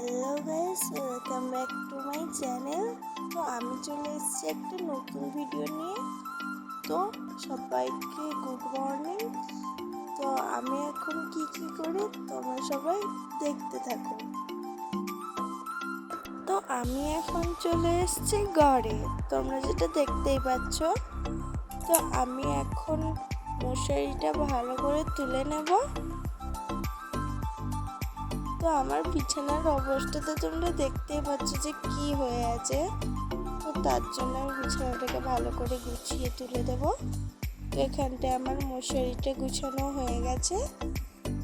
Hello guys welcome back to my channel তো আমি চলে এসেছি একটা নতুন ভিডিও নিয়ে। তো সবাইকে গুড মর্নিং তো আমি এখন কি কি করি তোমরা সবাই দেখতে থাকো। তো আমি এখন চলে এসেছি ঘরে। তোমরা যেটা দেখতেই পাচ্ছ, তো আমি এখন মশারিটা ভালো করে তুলে নেব। তো আমার বিছানার অবস্থা তো তোমরা দেখতেই পাচ্ছ যে কি হয়ে আছে। তো তার জন্য আমি বিছানাটাকে ভালো করে গুছিয়ে তুলে দেব। তো এখানটায় আমার মশারিটা গুছানো হয়ে গেছে।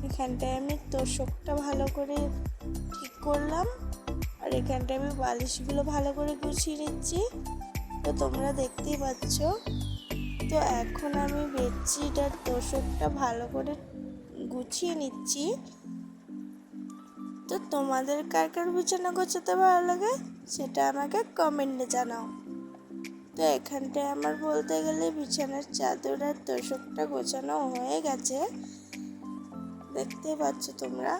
এখানটায় আমি তোষকটা ভালো করে ঠিক করলাম। আর এখানটায় আমি বালিশগুলো ভালো করে গুছিয়ে নিচ্ছি। তো তোমরা দেখতেই পাচ্ছ। তো এখন আমি বেডশিট আর তোষকটা ভালো করে গুছিয়ে নিচ্ছি। তো তোমাদের কার কার বিছানা গোছাতে ভালো লাগে সেটা আমাকে কমেন্টে জানাও। তো এখানটায় আমার বলতে গেলে বিছানার চাদর আর তোষকটা গোছানো হয়ে গেছে। দেখতে পাচ্ছ তোমরা?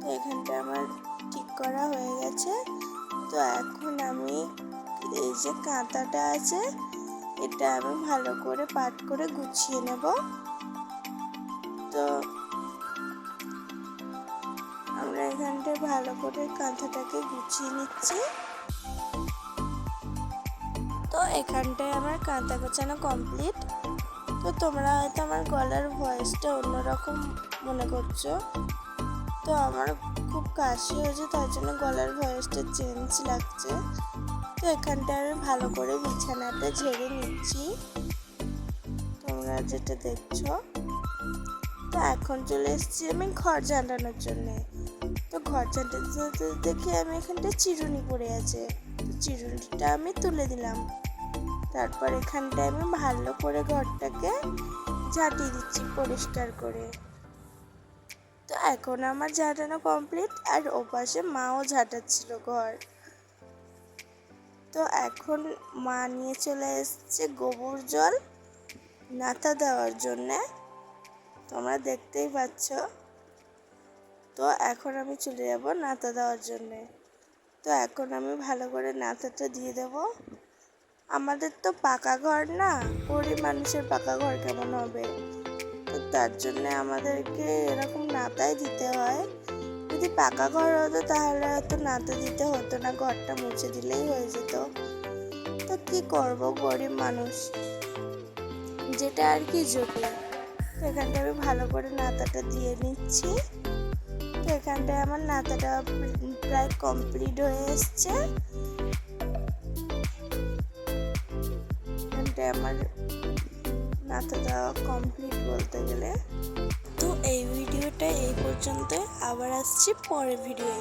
তো এখানটায় আমার ঠিক করা হয়ে গেছে। তো এখন আমি এই যে কাঁথাটা আছে, এটা আমি ভালো করে পাট করে গুছিয়ে নেব। ভালো করে কাঁথাটাকে গুছিয়ে নিচ্ছি। তো এখানটায় আমার কাঁথা গোছানো কমপ্লিট তো তোমরা হয়তো আমার গলার ভয়েসটা অন্যরকম মনে করছ। তো আমার খুব কাশি হয়েছে, তার জন্য গলার ভয়েসটা চেঞ্জ লাগছে। তো এখানটায় আমি ভালো করে বিছানাটা ঝেড়ে নিচ্ছি। তোমরা যেটা দেখছ। তো এখন চলে এসেছি আমি ঘর ঝাঁটানোর জন্যে। তো ঘর ঝাঁটাতে দেখে আমি এখানটা চিরুনি পড়ে আছে। তো চিরুনিটা আমি তুলে দিলাম। তারপর এখানটায় আমি ভালো করে ঘরটাকে ঝাঁটিয়ে দিচ্ছি পরিষ্কার করে। তো এখন আমার ঝাঁটানো কমপ্লিট, আর ওপাশে মাও ঝাঁটাচ্ছিল ঘর। তো এখন মা নিয়ে চলে এসছে গোবর জল, নাতা দেওয়ার জন্যে। তোমরা দেখতেই পাচ্ছ। তো এখন আমি চলে যাব নাতা দেওয়ার জন্যে। তো এখন আমি ভালো করে নাতাটা দিয়ে দেব। আমাদের তো পাকা ঘর না, গরিব মানুষের পাকা ঘর কেমন হবে? তো তার জন্যে আমাদেরকে এরকম নাতাই দিতে হয়। যদি পাকা ঘর হতো তাহলে হয়তো নাতা দিতে হতো না, ঘরটা মুছে দিলেই হয়ে যেত। তো কি করব গরিব মানুষ? যেটা আর কি জটিল তো এখানটায় আমি ভালো করে নাতাটা দিয়ে নিচ্ছি। এখানটায় আমার নাতাটা প্রায় কমপ্লিট হয়ে এসছে। এখানটায় আমার নাতাটা কমপ্লিট বলতে গেলে। তো এই ভিডিওটা এই পর্যন্ত আবার আসছি পরের ভিডিওয়ে।